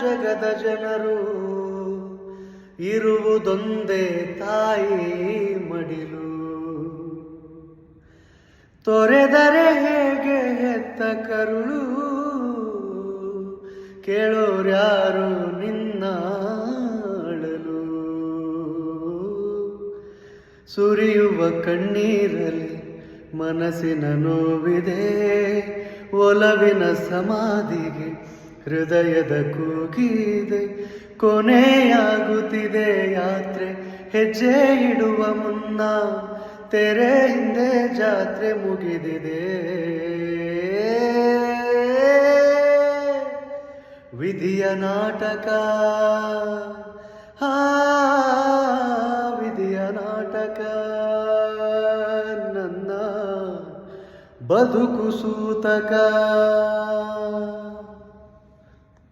ಜಗದ ಜನರು. ಇರುವುದೊಂದೇ ತಾಯಿ ಮಡಿಲು. ತೊರೆದರೆ ಹೇಗೆ ಹೆತ್ತ ಕರುಳು. ಕೇಳೋರ್ಯಾರು ನಿನ್ನ ಅಳಲು. ಸುರಿಯುವ ಕಣ್ಣೀರಲಿ ಮನಸ್ಸಿನ ನೋವಿದೆ. ಒಲವಿನ ಸಮಾಧಿಗೆ ಹೃದಯದ ಕೂಗಿದೆ, ಕೊನೆಯಾಗುತ್ತಿದೆ ಯಾತ್ರೆ, ಹೆಜ್ಜೆ ಇಡುವ ಮುನ್ನ ತೆರೆ ಹಿಂದೆ ಜಾತ್ರೆ ಮುಗಿದಿದೆ. ವಿಧಿಯ ನಾಟಕ, ಆ, ವಿಧಿಯ ನಾಟಕ, ನನ್ನ ಬದುಕು ಸೂತಕ.